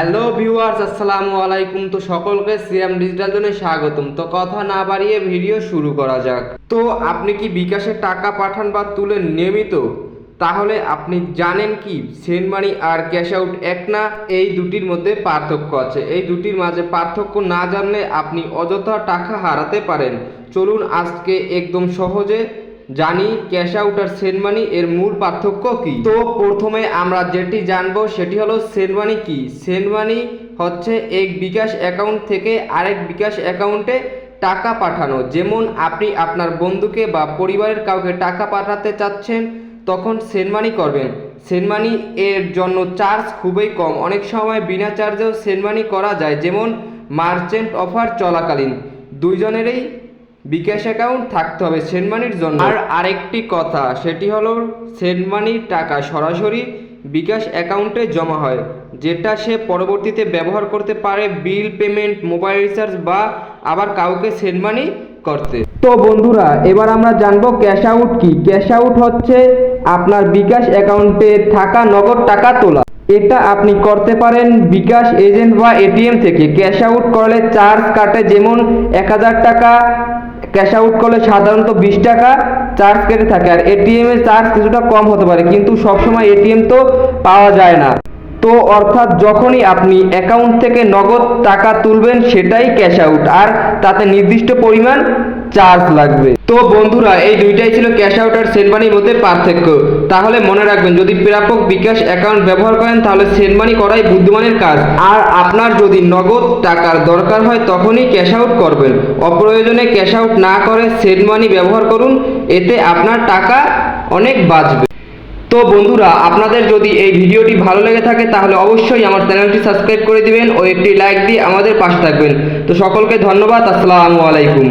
Hello viewers, আসসালামু আলাইকুম। তো সকলকে সিএম ডিজিটাল জন্য স্বাগতম। তো কথা না বাড়িয়ে ভিডিও শুরু করা যাক। তো আপনি কি বিকাশে টাকা পাঠান বা তুলেন নিয়মিত? তাহলে আপনি জানেন কি, সেন্ড মানি আর ক্যাশ আউট এক না, এই দুটির মধ্যে পার্থক্য আছে। এই দুটির মাঝে পার্থক্য না জানলে আপনি অযথা টাকা হারাতে পারেন। চলুন আজকে একদম সহজে জানি ক্যাশ আউট আর সেন্ড মানি এর মূল পার্থক্য কি? তো প্রথমে আমরা যেটি জানব সেটি হলো সেন্ড মানি কি? সেন্ড মানি হচ্ছে এক বিকাশ অ্যাকাউন্ট থেকে আরেক বিকাশ অ্যাকাউন্টে টাকা পাঠানো। যেমন আপনি আপনার বন্ধুকে বা পরিবারের কাউকে টাকা পাঠাতে চাচ্ছেন, তখন সেন্ড মানি করবেন। সেন্ড মানি এর জন্য চার্জ খুবই কম। অনেক সময় বিনা চার্জেও সেন্ড মানি করা যায়। যেমন মার্চেন্ট অফার চলাকালীন। দুইজনেরই বিকাশ অ্যাকাউন্ট থাকতে হবে সেন্ড মানির জন্য। আর আরেকটি কথা, সেটি হলো সেন্ড মানির টাকা সরাসরি বিকাশ অ্যাকাউন্টে জমা হয়, যেটা সে পরবর্তীতে ব্যবহার করতে পারে বিল, পেমেন্ট, মোবাইল রিচার্জ বা আবার কাউকে সেন্ড মানি করতে। তো বন্ধুরা, এবার আমরা জানব ক্যাশ আউট কি? ক্যাশ আউট হচ্ছে আপনার বিকাশ অ্যাকাউন্টে থাকা নগদ টাকা তোলা। এটা আপনি করতে পারেন বিকাশ এজেন্ট বা এটিএম থেকে। ক্যাশ আউট করলে চার্জ কাটে যেমন এক হাজার টাকা, ক্যাশ আউট করলে সাধারণত বিশ টাকা, চার্জ কেটে থাকে। আর এটিএম এর চার্জ কিছুটা কম হতে পারে, কিন্তু সবসময় এটিএম তো পাওয়া যায় না। তো অর্থাৎ যখনই আপনি অ্যাকাউন্ট থেকে নগদ টাকা তুলবেন, সেটাই ক্যাশ আউট আর তাতে নির্দিষ্ট পরিমাণ চার্জ লাগবে। তো বন্ধুরা, এই দুইটাই ছিল ক্যাশ আউট আর সেন্ড মানির মধ্যে পার্থক্য। তাহলে মনে রাখবেন, যদি প্রাপক বিকাশ অ্যাকাউন্ট ব্যবহার করেন, তাহলে সেন্ড মানি করাই বুদ্ধিমানের কাজ। আর আপনার যদি নগদ টাকার দরকার হয়, তখনই ক্যাশ আউট করবেন। অপ্রয়োজনে ক্যাশ আউট না করে সেন্ড মানি ব্যবহার করুন, এতে আপনার টাকা অনেক বাঁচবে। তো বন্ধুরা, আপনাদের যদি এই ভিডিওটি ভালো লেগে থাকে, তাহলে অবশ্যই আমার চ্যানেলটি সাবস্ক্রাইব করে দিবেন ও একটি লাইক দিয়ে আমাদের পাশে থাকবেন। তো সকলকে ধন্যবাদ, আসসালামু আলাইকুম।